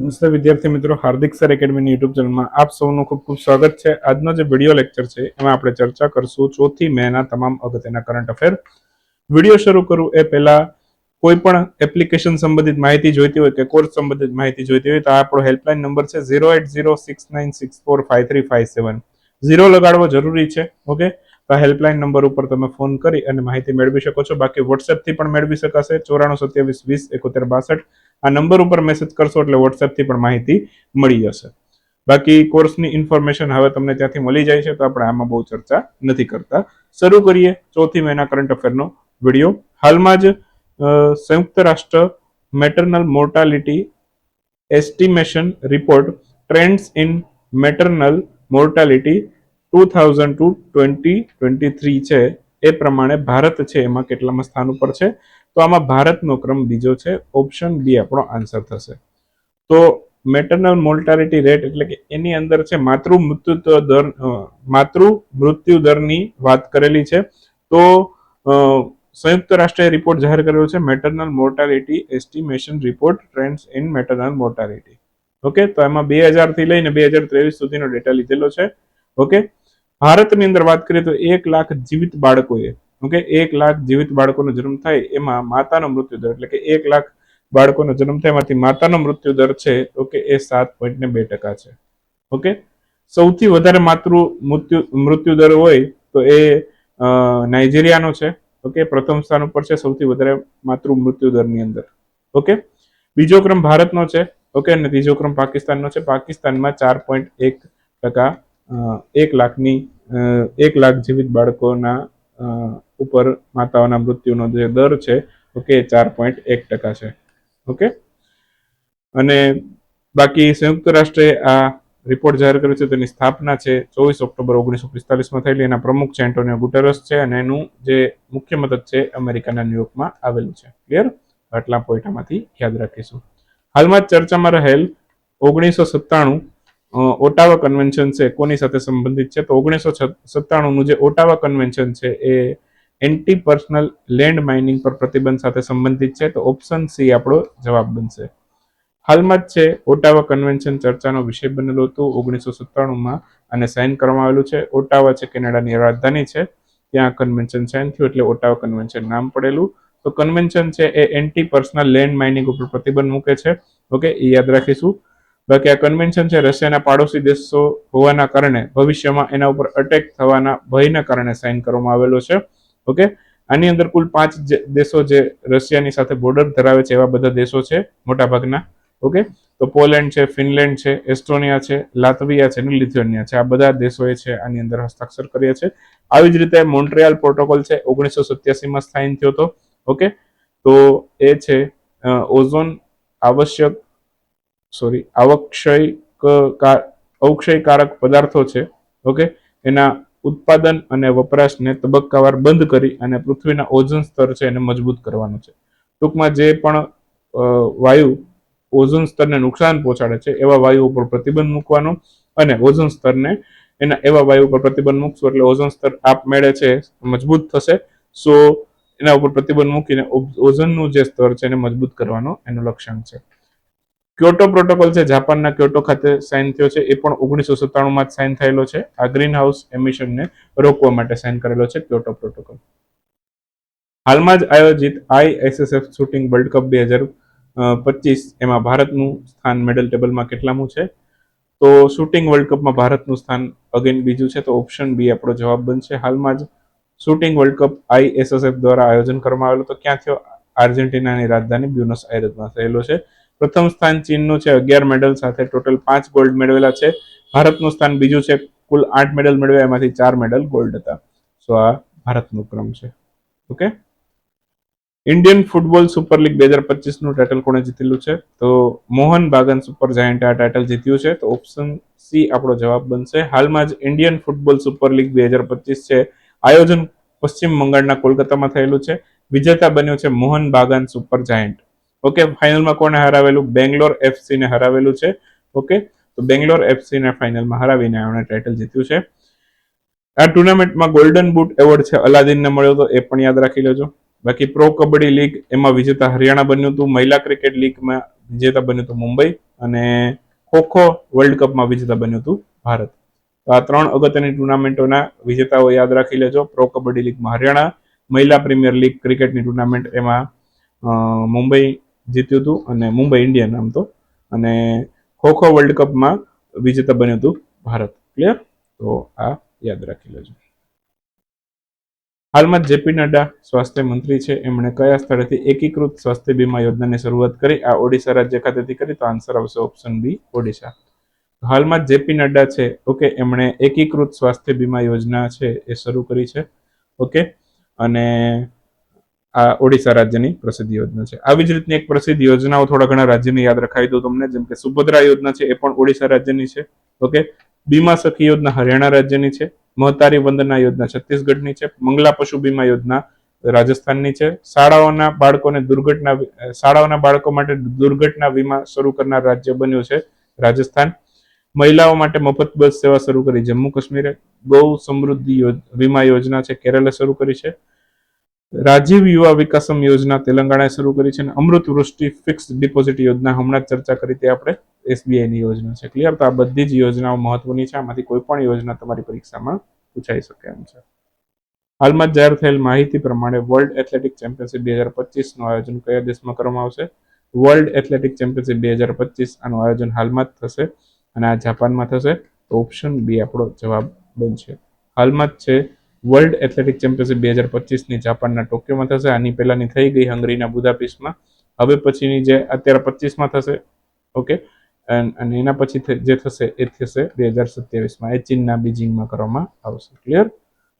નમસ્તે વિદ્યાર્થી મિત્રો, હાર્દિક સર એકેડમીની યુટ્યુબ ચેનલમાં આપ સૌનું ખૂબ ખૂબ સ્વાગત છે. આજનો જે વીડિયો લેક્ચર છે, એમાં આપણે ચર્ચા કરશું ચોથી મેના તમામ અગત્યના કરંટ અફેર. વીડિયો શરૂ કરું એ પહેલા કોઈ પણ એપ્લિકેશન સંબંધિત માહિતી જોઈતી હોય કે કોર્સ સંબંધિત માહિતી જોઈતી હોય તો આપણો હેલ્પલાઇન નંબર છે zero eight zero six nine six four five three five seven. Zero લગાડવો જરૂરી છે, ઓકે? તો હેલ્પલાઇન નંબર ઉપર તમે ફોન કરી અને માહિતી મેળવી શકો છો. બાકી વોટ્સએપથી પણ મેળવી શકાશે. ચોરાણું સત્યાવીસ વીસ એકોતેર બાસઠ. આ નંબર ઉપર મેસેજ કરશો એટલે વોટ્સએપથી પણ માહિતી મળી જશે. બાકી કોર્સની ઇન્ફોર્મેશન હવે તમને ત્યાંથી મળી જાય છે, તો આપણે આમાં બહુ ચર્ચા નથી કરતા. શરૂ કરીએ ચોથી મહિના કરંટ અફેરનો વીડિયો હાલમાં જ સંયુક્ત રાષ્ટ્ર maternal mortality estimation report trends in maternal mortality two thousand to twenty twenty three છે, એ પ્રમાણે ભારત છે, એમાં કેટલામાં સ્થાન ઉપર છે? તો આમાં ભારતનો ક્રમ બીજો છે ઓપ્શન બી આપણો આન્સર થશે. તો મેટર્નલ મોર્ટાલિટી રેટ એટલે કે એની અંદર છે માતૃ મૃત્યુત્વ દર માતૃ મૃત્યુ દરની વાત કરેલી છે. તો સંયુક્ત રાષ્ટ્રે રિપોર્ટ જાહેર કર્યો છે maternal mortality estimation report trends in maternal mortality okay તો એમાં બે હજારથી લઈને બે હજાર ત્રેવીસ સુધીનો ડેટા લીધેલો છે. ઓકે ભારતની અંદર વાત કરીએ તો એક લાખ જીવિત બાળકોએ, ઓકે, એક લાખ જીવિત બાળકોનો જન્મ થાય એમાં માતાનો મૃત્યુ દર, એટલે કે એક લાખ બાળકોનો જન્મ થાય એમાંથી માતાનો મૃત્યુ દર છે, ઓકે, એ સાત પોઈન્ટ ને બે ટકા છે, ઓકે. સૌથી વધારે માતૃ મૃત્યુ મૃત્યુ દર હોય તો એ નાઇજેરિયાનો છે, ઓકે, પ્રથમ સ્થાન ઉપર છે સૌથી વધારે માતૃ મૃત્યુ દરની અંદર, ઓકે. બીજો ક્રમ ભારતનો છે, ઓકે, અને ત્રીજો ક્રમ પાકિસ્તાનનો છે, પાકિસ્તાનમાં ચાર પોઈન્ટ એક ટકા એક લાખની એક લાખ જીવિત બાળકોના ઉપર માતાઓના મૃત્યુનો જે દર છે, ઓકે, ચાર પોઈન્ટ એક ટકા છે, ઓકે? અને બાકી સંયુક્ત રાષ્ટ્રે આ રિપોર્ટ જાહેર કર્યો છે, તેની સ્થાપના છે, ચોવીસ ઓક્ટોબર ઓગણીસો પિસ્તાલીસમાં થયેલી, એના પ્રમુખ છે એન્ટોનિયો ગુટેરસ છે, અને એનું જે મુખ્ય મદદ છે, અમેરિકાના ન્યુયોર્કમાં આવેલું છે ક્લિયર આટલા પોઈન્ટ આમાંથી યાદ રાખીશું. હાલમાં ચર્ચામાં રહેલ ઓગણીસો સત્તાણું ઓટાવા કન્વેન્શન છે, કોની સાથે સંબંધિત છે? તો ઓગણીસો સત્તાણુંનું જે ઓટાવા કન્વેન્શન છે, એ એન્ટી પર્સનલ લેન્ડ માઇનિંગ પર પ્રતિબંધ સાથે સંબંધિત છે. તો ઓપ્શન સી આપણો જવાબ બનશે. હાલમાં જ છે, ઓટાવા કન્વેન્શન ચર્ચાનો વિષય બનેલો હતું ઓગણીસો સત્તાણુંમાં અને સાઇન કરવામાં આવેલું છે. ઓટાવા છે કેનેડાની રાજધાની છે, ત્યાં કન્વેન્શન સાઇન થયું એટલે ઓટાવા કન્વેન્શન નામ પડેલું. તો કન્વેન્શન છે, એ એન્ટી પર્સનલ લેન્ડ માઇનિંગ ઉપર પ્રતિબંધ મૂકે છે. ઓકે, એ યાદ રાખીશું. બાકી આ કન્વેન્શન છે રશિયાના પાડોશી દેશો હોવાના કારણે ભવિષ્યમાં એના ઉપર અટેક થવાના ભયના કારણે સાઇન કરવામાં આવેલો છે. ઓકે આની અંદર કુલ પાંચ દેશો જે રશિયાની સાથે બોર્ડર ધરાવે છે એવા બધા દેશો છે મોટાભાગના. ઓકે તો પોલેન્ડ છે, ફિનલેન્ડ છે, એસ્ટોનિયા છે, લાતવિયા છે અને લિથુઆનિયા છે. આ બધા દેશોએ છે આની અંદર હસ્તાક્ષર કર્યા છે. આવી જ રીતે મોન્ટ્રિયાલ પ્રોટોકોલ છે, ઓગણીસો સત્યાસીમાં સાઇન થયો હતો. ઓકે તો એ છે ઓઝોન આવશ્યક સોરી આવક્ષય અવક્ષયકારક પદાર્થો છે, ઓકે? એના ઉત્પાદન અને વપરાશને તબક્કાવાર બંધ કરી અને પૃથ્વીના ઓઝોન સ્તર છે એને મજબૂત કરવાનું છે. ટૂંકમાં જે પણ વાયુ ઓઝોન સ્તરને નુકસાન પહોંચાડે છે, એવા વાયુ ઉપર પ્રતિબંધ મૂકવાનો અને ઓઝોન સ્તરને એના, એવા વાયુ ઉપર પ્રતિબંધ મૂકશું એટલે ઓઝોન સ્તર આપમેળે છે, મજબૂત થશે. સો, એના ઉપર પ્રતિબંધ મૂકીને ઓઝોનનું જે સ્તર છે એને મજબૂત કરવાનો એનું લક્ષણ છે. ક્યોટો પ્રોટોકોલ છે, જાપાનના ક્યોટો ખાતે સાઇન થયો છે. એ પણ ઓગણીસો સત્તાણુંમાં જ સાઇન થયેલો છે. આ ગ્રીન હાઉસ એમિશનને રોકવા માટે સાઇન કરેલો છે ક્યોટો પ્રોટોકોલ હાલમાં જ આયોજિત આઈએસએસએફ શૂટિંગ વર્લ્ડ કપ બે હજાર પચીસ, એમાં ભારતનું સ્થાન મેડલ ટેબલમાં કેટલામું છે? તો શૂટિંગ વર્લ્ડ કપમાં ભારતનું સ્થાન અગેન બીજું છે, તો ઓપ્શન બી આપણો જવાબ બનશે. હાલમાં જ શૂટિંગ વર્લ્ડ કપ આઈએસએસએફ દ્વારા આયોજન કરવામાં આવેલું. તો ક્યાં થયો? આર્જેન્ટિનાની રાજધાની બ્યુનસ આયર્સમાં થયેલો છે. પ્રથમ સ્થાન ચીનનું છે, અગિયાર મેડલ સાથે ટોટલ પાંચ ગોલ્ડ મેળવેલા છે. ભારતનું સ્થાન બીજું છે, કુલ આઠ મેડલ મેળવ્યા, એમાંથી ચાર મેડલ ગોલ્ડ હતા. સો આ ભારતનો ક્રમ છે. Okay Indian football super league બે હજાર પચીસનું ટાઇટલ કોણે જીતેલું છે? તો મોહન બાગન સુપર જાયન્ટે આ ટાઇટલ જીત્યું છે. તો ઓપ્શન સી આપણો જવાબ બનશે. હાલમાં જ ઇન્ડિયન ફૂટબોલ સુપર લીગ બે હજાર પચીસ છે. આયોજન પશ્ચિમ બંગાળના કોલકાતામાં થયેલું છે. વિજેતા બન્યું છે Mohun Bagan super giant okay ફાઇનલમાં કોને હરાવેલું? બેંગ્લોર એફસી ને હરાવેલું છે. ઓકે તો બેંગ્લોર એફસી ને ફાઇનલમાં હરાવીને એમણે ટાઇટલ જીત્યું છે. આ ટુર્નામેન્ટમાં ગોલ્ડન બૂટ એવોર્ડ છે, અલાદીનને મળ્યો હતો એ પણ યાદ રાખી લેજો. બાકી પ્રો કબડ્ડી લીગ એમાં વિજેતા હરિયાણા બન્યું હતું મહિલા ક્રિકેટ લીગમાં વિજેતા બન્યું હતું મુંબઈ અને ખોખો વર્લ્ડ કપમાં વિજેતા બન્યું હતું ભારત. તો આ ત્રણ અગત્યની ટુર્નામેન્ટોના વિજેતાઓ યાદ રાખી લેજો. પ્રો કબડ્ડી લીગમાં હરિયાણા, મહિલા પ્રીમિયર લીગ ક્રિકેટની ટુર્નામેન્ટ એમાં મુંબઈ જીત્યું હતું અને મુંબઈ ઇન્ડિયન આમ તો. અને ખો ખો વર્લ્ડ કપમાં વિજેતા બન્યું હતું ભારત. ક્લિયર તો આ યાદ રાખી લેજો. હાલમાં જેપી નડ્ડા સ્વાસ્થ્ય મંત્રી છે. એમણે કયા સ્થળેથી એકીકૃત સ્વાસ્થ્ય બીમા યોજનાની શરૂઆત કરી? આ ઓડિશા રાજ્ય ખાતેથી કરી? તો આન્સર આવશે ઓપ્શન બી ઓડિશા. હાલમાં જેપી નડ્ડા છે. ઓકે, એમણે એકીકૃત સ્વાસ્થ્ય બીમા યોજના છે એ શરૂ કરી છે. ઓકે? અને આ ઓડિશા રાજ્યની પ્રસિદ્ધ યોજના છે. આવી જ રીતની એક પ્રસિદ્ધ યોજનાઓ થોડા ઘણા રાજ્યની યાદ રખાવી દઉં તમને, જેમ કે સુભદ્રા યોજના છે, એ પણ ઓડિશા રાજ્યની છે. ઓકે? બીમા સખી યોજના હરિયાણા રાજ્યની છે. મહતારી વંદના યોજના છત્તીસગઢની છે. મંગલા પશુ બીમા યોજના રાજસ્થાનની છે. શાળાઓના બાળકોને દુર્ઘટના શાળાઓના બાળકો માટે દુર્ઘટના વીમા શરૂ કરનાર રાજ્ય બન્યું છે રાજસ્થાન. મહિલાઓ માટે મફત બસ સેવા શરૂ કરી જમ્મુ કાશ્મીરે. ગૌ સમૃદ્ધિ વીમા યોજના છે, કેરલે શરૂ કરી છે. રાજીવ યુવા વિકાસમ યોજના તેલંગાણાએ શરૂ કરી છે અને અમૃત વૃષ્ટિ ફિક્સ ડિપોઝિટ યોજના હમણાં જ ચર્ચા કરી તે આપણે એસબીઆઈની યોજના છે. ક્લિયર તો આ બધી જ યોજનાઓ મહત્વની છે. આમાંથી કોઈ પણ યોજના તમારી પરીક્ષામાં પૂછાઈ શકે એમ છે. હાલમાં જાહેર થયેલ માહિતી પ્રમાણે વર્લ્ડ એથ્લેટિક ચેમ્પિયનશિપ બે હજાર પચીસનું આયોજન કયા દેશમાં કરવામાં આવશે? વર્લ્ડ એથ્લેટિક ચેમ્પિયનશિપ બે હજાર પચીસ આનું આયોજન હાલમાં જ થશે અને આ જાપાનમાં થશે? તો ઓપ્શન બી આપણો જવાબ બનશે. હાલમાં જ છે વર્લ્ડ એથ્લેટિક ચેમ્પિયનશિપ બે હજાર પચીસની જાપાનના ટોક્યોમાં થશે. આની પહેલાની થઈ ગઈ હંગરીના બુદાપિસ્ટમાં. હવે પછીની જે અત્યારે પચીસમાં થશે, ઓકે? અને એના પછી જે થશે એ થશે બે હજાર સત્યાવીસમાં. એ ચીનના બીજિંગમાં કરવામાં આવશે. ક્લિયર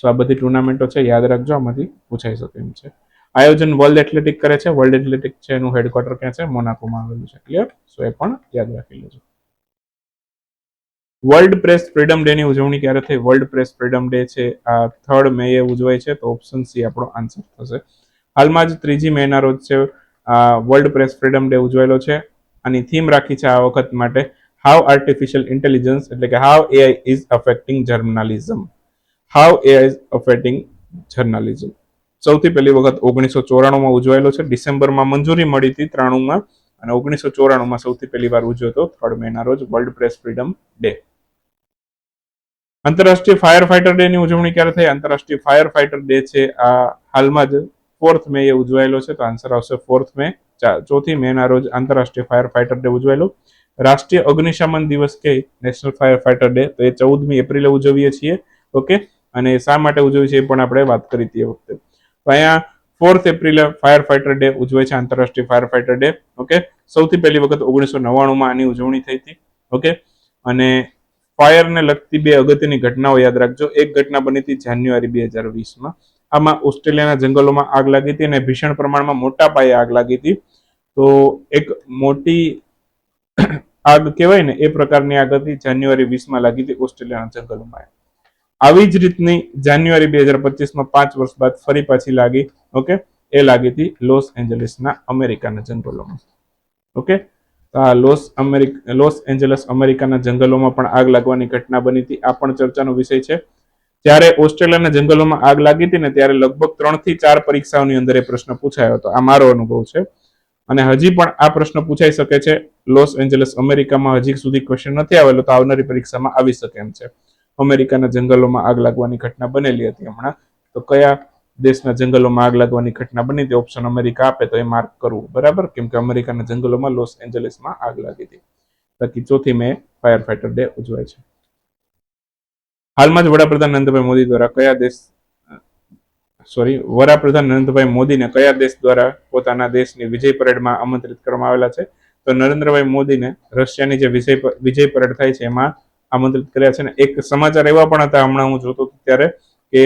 સો આ બધી ટુર્નામેન્ટો છે, યાદ રાખજો. આમાંથી પૂછાઈ શકે એમ છે. આયોજન વર્લ્ડ એથ્લેટિક કરે છે. વર્લ્ડ એથ્લેટિક છે એનું હેડક્વાર્ટર ક્યાં છે? મોનાકોમાં આવેલું છે. ક્લિયર સો એ પણ યાદ રાખી લેજો. વર્લ્ડ પ્રેસ ફ્રીડમ ડે ની ઉજવણી ક્યારે થઈ? વર્લ્ડ પ્રેસ ફ્રીડમ ડે છે. આ થર્ડ મે એ ઉજવાય છે, તો ઓપ્શન સી આપણો આન્સર થશે. હાલમાં જ ત્રીજી મેના રોજ છે, આ વર્લ્ડ પ્રેસ ફ્રીડમ ડે ઉજવાયેલો છે. આની થીમ રાખી છે આ વખત માટે હાઉ આર્ટિફિશિયલ ઇન્ટેલિજન્સ એટલે કે how AI is affecting journalism how AI is affecting journalism સૌથી પહેલી વખત ઓગણીસો ચોરાણુંમાં ઉજવાયેલો છે. ડિસેમ્બરમાં મંજૂરી મળી હતી ત્રાણુંમાં, અને ઓગણીસો ચોરાણુંમાં સૌથી પહેલી વાર ઉજવ્યો હતો થર્ડ મેના રોજ વર્લ્ડ પ્રેસ ફ્રીડમ ડે આંતરરાષ્ટ્રીય ફાયર ફાઈટર ડે ની ઉજવણી ક્યારે થઈ? આંતરરાષ્ટ્રીય ફાયર ફાઈટર ડે છે. આ હાલમાં જ ફોર્થ મે એ ઉજવાયેલો છે. તો આન્સર આવશે ફોર્થ મે ચોથી મે ના રોજ આંતરરાષ્ટ્રીય ફાયર ફાઈટર ડે ઉજવાયેલો. રાષ્ટ્રીય અગ્નિશમન દિવસ કે નેશનલ ફાયર ફાઈટર ડે તો એ ચૌદમી એપ્રિલે ઉજવીએ છીએ. ઓકે? અને શા માટે ઉજવીએ છીએ એ પણ આપણે વાત કરી હતી એ વખતે. તો અહીંયા ફોર્થ એપ્રિલે ફાયર ફાઈટર ડે ઉજવે છે આંતરરાષ્ટ્રીય ફાયર ફાઈટર ડે ઓકે? સૌથી પહેલી વખત ઓગણીસો નવ્વાણુંમાં આની ઉજવણી થઈ હતી. ઓકે? અને ફાયરને લગતી બે અગત્યની ઘટનાઓ યાદ રાખજો. એક ઘટના બની હતી જાન્યુઆરી બે હજાર વીસમાં. આમાં ઓસ્ટ્રેલિયાના જંગલોમાં આગ લાગી હતી અને ભીષણ પ્રમાણમાં મોટા પાયે આગ લાગી હતી. તો એક મોટી આગ કહેવાય ને, એ પ્રકારની આગ હતી. જાન્યુઆરી વીસમાં લાગી હતી ઓસ્ટ્રેલિયાના જંગલોમાં આવી જ રીતની જાન્યુઆરી બે હજાર પચીસમાં પાંચ વર્ષ બાદ ફરી પાછી લાગી. ઓકે? એ લાગી હતી લોસ એન્જલિસના અમેરિકાના જંગલોમાં. ઓકે? તો આ લોસ અમેરિકા લોસ એન્જલસ અમેરિકાના જંગલોમાં પણ આગ લાગવાની ઘટના બની હતી. આ પણ ચર્ચાનો વિષય છે. જ્યારે ઓસ્ટ્રેલિયાના જંગલોમાં આગ લાગી હતી ને ત્યારે લગભગ ત્રણથી ચાર પરીક્ષાઓની અંદર એ પ્રશ્ન પૂછાયો હતો. આ મારો અનુભવ છે. અને હજી પણ આ પ્રશ્ન પૂછાઈ શકે છે. લોસ એન્જલસ અમેરિકામાં હજી સુધી ક્વેશ્ચન નથી આવેલો, તો આવનારી પરીક્ષામાં આવી શકે એમ છે. અમેરિકાના જંગલોમાં આગ લાગવાની ઘટના બનેલી હતી હમણાં. તો કયા દેશના જંગલોમાં આગ લાગવાની ઘટના બની તે ઓપ્શન અમેરિકા આપે તો એ માર્ક કરવું. બરાબર? કેમ કે અમેરિકાના જંગલોમાં લોસ એન્જલિસમાં આગ લાગી હતી. બાકી ચોથી મે ફાયર ફાઈટર ડે ઉજવાય છે. હાલમાં જ વડાપ્રધાન નરેન્દ્રભાઈ મોદી દ્વારા કયા દેશ સોરી વડાપ્રધાન નરેન્દ્રભાઈ મોદીને કયા દેશ દ્વારા પોતાના દેશની વિજય પરેડમાં આમંત્રિત કરવામાં આવેલા છે? તો નરેન્દ્રભાઈ મોદીને રશિયાની જે વિજય વિજય પરેડ થાય છે એમાં આમંત્રિત કર્યા છે. ને એક સમાચાર એવા પણ હતા, હમણાં હું જોતો ત્યારે, કે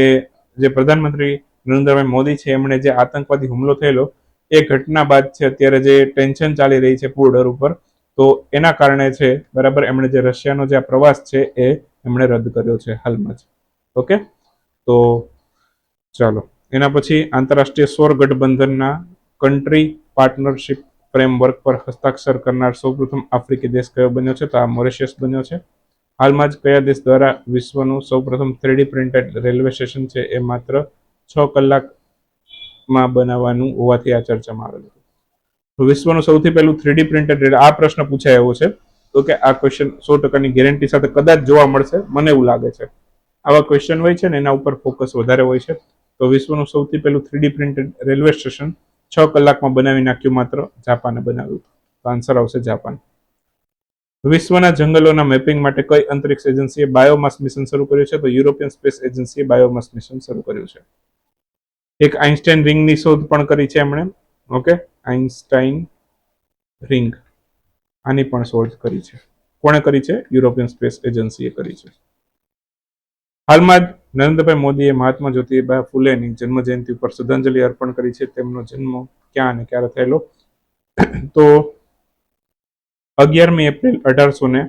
જે પ્રધાનમંત્રી નરેન્દ્રભાઈ મોદી છે, એમણે જે આતંકવાદી હુમલો થયેલો, એ ઘટના બાદ છે, અત્યારે જે ટેન્શન ચાલી રહી છે બોર્ડર ઉપર, તો એના કારણે છે, બરાબર, એમણે જે રશિયાનો જે આ પ્રવાસ છે, એ એમણે રદ કર્યો છે, હાલમાં જ. ઓકે? તો ચાલો, એના પછી આંતરરાષ્ટ્રીય સૌર ગઠબંધનના કન્ટ્રી પાર્ટનરશિપ ફ્રેમવર્ક પર હસ્તાક્ષર કરનાર સૌપ્રથમ આફ્રિકી દેશ કયો બન્યો છે? તો આ મોરેશિયસ બન્યો છે. હાલમાં જ કયા દેશ દ્વારા વિશ્વનું સૌપ્રથમ થ્રીડી પ્રિન્ટેડ રેલવે સ્ટેશન છે, એ માત્ર છ કલાકમાં બનાવવાનું હોવાથી આ ચર્ચામાં આવેલું વિશ્વનું સૌથી પહેલું થ્રીડી પ્રિન્ટેડ આ પ્રશ્ન પૂછાય એવો છે. તો કે આ ક્વેશ્ચન સો ટકાની ગેરંટી સાથે કદાચ જોવા મળશે, મને એવું લાગે છે. આવા ક્વેશ્ચન હોય છે ને, એના ઉપર ફોકસ વધારે હોય છે. તો વિશ્વનું સૌથી પહેલું થ્રીડી પ્રિન્ટેડ રેલવે સ્ટેશન છ કલાકમાં બનાવી નાખ્યું માત્ર જાપાને બનાવ્યું. તો આન્સર આવશે જાપાન. વિશ્વના જંગલોના મેપિંગ માટે કઈ અંતરિક્ષ એજન્સીએ બાયોમાસ મિશન શરૂ કર્યું છે? તો યુરોપિયન સ્પેસ એજન્સીએ બાયોમાસ મિશન શરૂ કર્યું છે. એક આઇન્સ્ટાઈન રિંગની શોધ પણ કરી છે એમણે. ઓકે? Einstein ring. આની પણ શોધ કરી છે. કોણે કરી છે? યુરોપિયન સ્પેસ એજન્સીએ કરી છે. હાલમાં જ નરેન્દ્રભાઈ મોદીએ મહાત્મા જ્યોતિબા ફૂલેની જન્મ જયંતિ ઉપર શ્રદ્ધાંજલિ અર્પણ કરી છે. તેમનો જન્મ ક્યાં અને ક્યારે થયેલો? તો અગિયારમી એપ્રિલ અઢારસો ને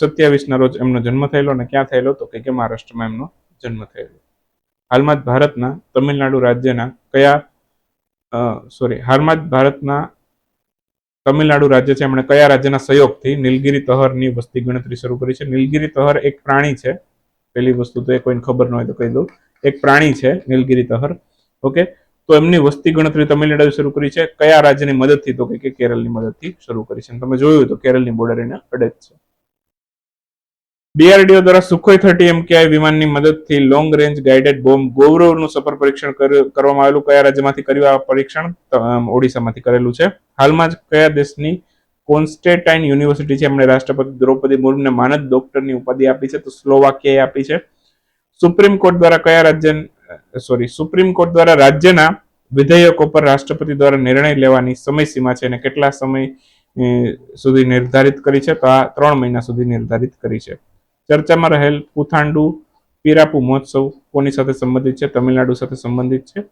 સત્યાવીસના રોજ એમનો જન્મ થયેલો અને ક્યાં થયેલો? તો કે મહારાષ્ટ્રમાં એમનો જન્મ થયેલો. હાલમાં જ ભારતના તમિલનાડુ રાજ્યના કયા સોરી હાલમાં જ ભારતના તમિલનાડુ રાજ્ય છે, એમણે કયા રાજ્યના સહયોગથી નીલગિરી તહરની વસ્તી ગણતરી શરૂ કરી છે? નીલગિરી તહર એક પ્રાણી છે. પહેલી વસ્તુ તો એ કોઈને ખબર ન હોય તો કહી દઉં. એક પ્રાણી છે, નીલગિરી તહર. ઓકે? તો એમની વસ્તી ગણતરી તમિલનાડુ શરૂ કરી છે. કયા રાજ્યની મદદથી તો કે કેરળની મદદથી શરૂ કરી છે? તમે જોયું તો કેરળની બોર્ડર એને અડે જ છે. ડીઆરડીઓ દ્વારા સુખોઈ થર્ટી એમકેઆઈ વિમાનની મદદથી લોંગ રેન્જ ગાઇડેડ બોમ્બ ગૌરવનું સફર પરીક્ષણ કરવામાં આવેલું. કયા રાજ્યમાંથી કર્યું આ પરીક્ષણ? ઓડિશામાંથી કરેલું છે. હાલમાં જ કયા દેશની કોન્સ્ટેટાઇન યુનિવર્સિટી છે? એમણે રાષ્ટ્રપતિ દ્રૌપદી મુર્મુને માનદ ડોક્ટરની ઉપાધિ આપી છે. તો સ્લોવાકિયાએ આપી છે. સુપ્રીમ કોર્ટ દ્વારા કયા રાજ્ય સોરી સુપ્રીમ કોર્ટ દ્વારા રાજ્યના વિધેયકો પર રાષ્ટ્રપતિ દ્વારા નિર્ણય લેવાની સમયસીમા છે અને કેટલા સમય સુધી નિર્ધારિત કરી છે? તો આ ત્રણ મહિના સુધી નિર્ધારિત કરી છે. ચર્ચામાં રહેલ પુથાંડુ પીરાપુ મહોત્સવ કોની સાથે સંબંધિત છે? તમિલનાડુ સાથે સંબંધિત છે.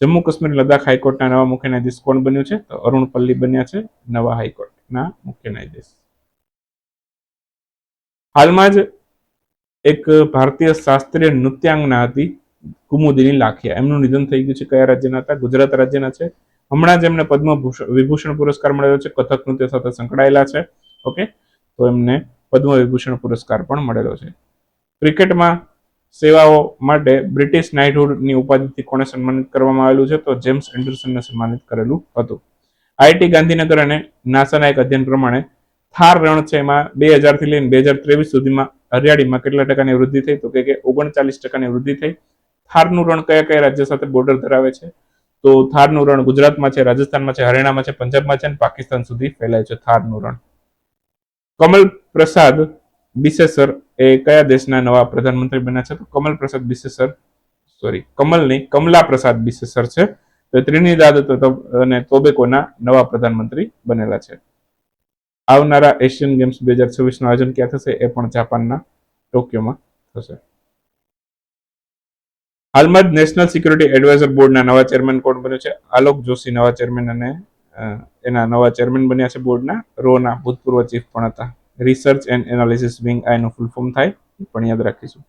જમ્મુ કાશ્મીર લદ્દાખ હાઈકોર્ટના નવા મુખ્ય ન્યાયાધીશ કોણ બન્યું છે? તો અરુણ પલ્લી બન્યા છે, નવા હાઈકોર્ટના મુખ્ય ન્યાયાધીશ. હાલમાં જ એક ભારતીય શાસ્ત્રીય નૃત્યાંગના હતી કુમુદિની લાખિયા. એમનું નિધન થઈ ગયું છે કયા રાજ્યના હતા? ગુજરાત રાજ્યના છે. હમણાં જ એમને પદ્મ વિભૂષણ પુરસ્કાર મળેલો છે. કથક નૃત્ય સાથે સંકળાયેલા છે. ઓકે? તો એમને પદ્મ વિભૂષણ પુરસ્કાર પણ મળેલો છે. ક્રિકેટમાં સેવાઓ માટે બ્રિટિશ નાઇટહુડની ઉપાધિથી કોને સન્માનિત કરવામાં આવેલું છે? તો જેમ્સ એન્ડરસનને સન્માનિત કરેલું હતું. આઈટી ગાંધીનગર અને નાસાના એક અધ્યયન પ્રમાણે થાર રણ છે એમાં બે હજારથી લઈને બે હજાર ત્રેવીસ સુધીમાં હરિયાળીમાં કેટલા ટકાની વૃદ્ધિ થઈ? તો કે ઓગણચાલીસ ટકાની વૃદ્ધિ થઈ. થારનું રણ કયા કયા રાજ્ય સાથે બોર્ડર ધરાવે છે? તો થારનું રણ ગુજરાતમાં છે, રાજસ્થાનમાં છે, હરિયાણામાં છે, પંજાબમાં છે અને પાકિસ્તાન સુધી ફેલાય છે થારનું રણ. કમલ પ્રસાદ બિસેસર એ કયા દેશના નવા પ્રધાનમંત્રી બન્યા છે? તો કમલ પ્રસાદ બિસેસર સોરી કમલ નહીં, કમલા પ્રસાદ બિસેસર છે. તો ત્રિનિદાદ અને તોબેકોના નવા પ્રધાનમંત્રી બનેલા છે. આવનારા એશિયન ગેમ્સ બે હજાર છવ્વીસનું આયોજન ક્યાં થશે એ પણ જાપાનના ટોક્યોમાં થશે. હાલમાં જ નેશનલ સિક્યુરિટી એડવાઇઝર બોર્ડના નવા ચેરમેન કોણ બન્યું છે? આલોક જોશી નવા ચેરમેન અને એના નવા ચેરમેન બન્યા છે બોર્ડના રોના ભૂતપૂર્વ ચીફ પણ હતા. રિસર્ચ એન્ડ એનાલિસિસ વિંગ આ એનું ફૂલ ફોર્મ થાય. પણ યાદ રાખીશું.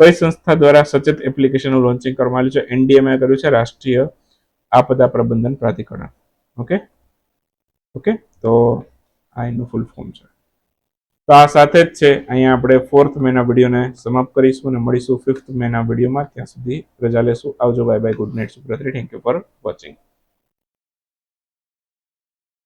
કઈ સંસ્થા દ્વારા સચેત એપ્લિકેશનનું લોન્ચિંગ કરવામાં આવ્યું છે? એનડીએમએ કર્યું છે, રાષ્ટ્રીય આપદા પ્રબંધન પ્રાધિકરણ. ઓકે ઓકે તો આ એનું ફૂલ ફોર્મ છે. તો આ સાથે જ છે, અહીંયા આપણે ફોર્થ મેના વિડીયોને સમાપ્ત કરીશું અને મળીશું ફિફ્થ મેના વિડીયોમાં ત્યાં સુધી રજા લેશું. આવજો બાય બાય ગુડ નાઇટ સુપ્રત્રી થેન્ક યુ ફોર વોચિંગ